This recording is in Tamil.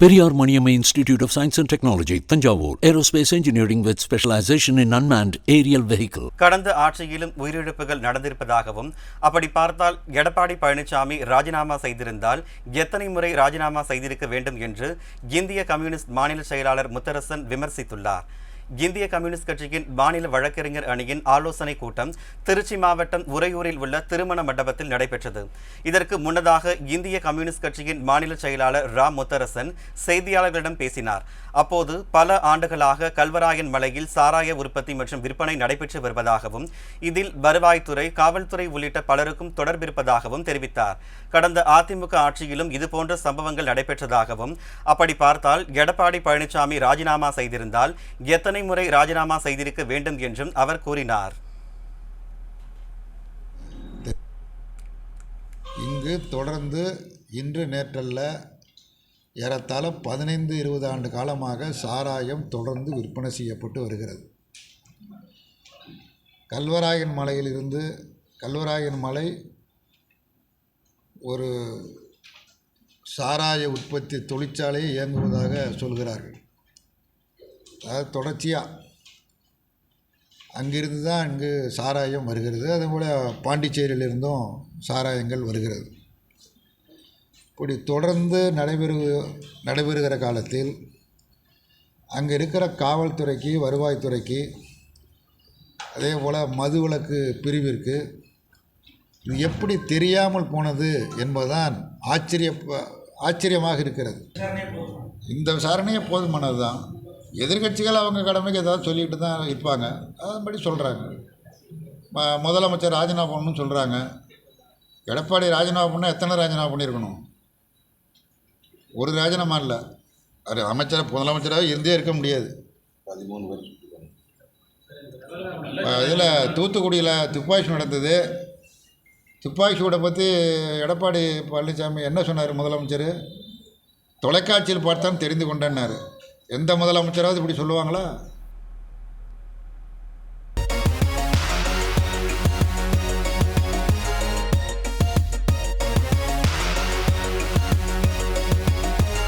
Periyar Maniammai Institute of Science and Technology Thanjavur aerospace engineering with specialisation in unmanned aerial vehicle கடந்த ஆட்சியிலும் உயிரிழப்புகள் நடந்திருப்பதாகவும் அப்படி பார்த்தால் எடப்பாடி பழனிசாமி ராஜினாமா செய்திருந்தால் எத்தனை முறை ராஜினாமா செய்திருக்க வேண்டும் என்று இந்திய கம்யூனிஸ்ட் மாநில செயலாளர் முத்தரசன் விமர்சித்துள்ளார். இந்திய கம்யூனிஸ்ட் கட்சியின் மாநில வழக்கறிஞர் அணியின் ஆலோசனை கூட்டம் திருச்சி மாவட்டம் உறையூரில் உள்ள திருமண மண்டபத்தில் நடைபெற்றது. இதற்கு முன்னதாக இந்திய கம்யூனிஸ்ட் கட்சியின் மாநில செயலாளர் ரா. முத்தரசன் செய்தியாளர்களிடம் பேசினார். அப்போது பல ஆண்டுகளாக கல்வராயன் மலையில் சாராய உற்பத்தி மற்றும் விற்பனை நடைபெற்று வருவதாகவும் இதில் வருவாய்த்துறை காவல்துறை உள்ளிட்ட பலருக்கும் தொடர்பிருப்பதாகவும் தெரிவித்தார். கடந்த அதிமுக ஆட்சியிலும் இதுபோன்ற சம்பவங்கள் நடைபெற்றதாகவும் அப்படி பார்த்தால் எடப்பாடி பழனிசாமி ராஜினாமா செய்திருந்தால் எத்தனை முறை ராஜினாமா செய்திருக்க வேண்டும் என்றும் அவர் கூறினார். இங்கு தொடர்ந்து இன்று நேற்றல்ல ஏறத்தாழ பதினைந்து இருபது ஆண்டு காலமாக சாராயம் தொடர்ந்து விற்பனை செய்யப்பட்டு வருகிறது. கல்வராயன் மலையிலிருந்து கல்வராயன் மலை ஒரு சாராய உற்பத்தி தொழிற்சாலையை இயங்குவதாக சொல்கிறார்கள். அதாவது தொடர்ச்சியாக அங்கிருந்து தான் இங்கு சாராயம் வருகிறது. அதேபோல் பாண்டிச்சேரியிலிருந்தும் சாராயங்கள் வருகிறது. இப்படி தொடர்ந்து நடைபெறு நடைபெறுகிற காலத்தில் அங்கே இருக்கிற காவல்துறைக்கு வருவாய்த்துறைக்கு அதே போல் மதுவிலக்கு பிரிவிற்கு இது எப்படி தெரியாமல் போனது என்பதுதான் ஆச்சரிய ஆச்சரியமாக இருக்கிறது. இந்த விசாரணையே போதுமானது தான் எதிர்கட்சிகள் அவங்க கடமைக்கு ஏதாவது சொல்லிட்டு தான் இருப்பாங்க. அதன்படி சொல்கிறாங்க முதலமைச்சர் ராஜினாமா பண்ணணும்னு சொல்கிறாங்க எடப்பாடி ராஜினாமா பண்ணால் எத்தனை ராஜினாமா பண்ணியிருக்கணும் ஒரு ராஜினாமா இல்லை. அது அமைச்சர் முதலமைச்சராக இருந்தே இருக்க முடியாது. இதில் தூத்துக்குடியில் துப்பாக்கி நடந்தது. துப்பாக்கி சூடை பற்றி எடப்பாடி பழனிசாமி என்ன சொன்னார் முதலமைச்சர்? தொலைக்காட்சியில் பார்த்தான் தெரிந்து கொண்டேன்னாரு. எந்த முதலமைச்சராவது இப்படி சொல்லுவாங்களா?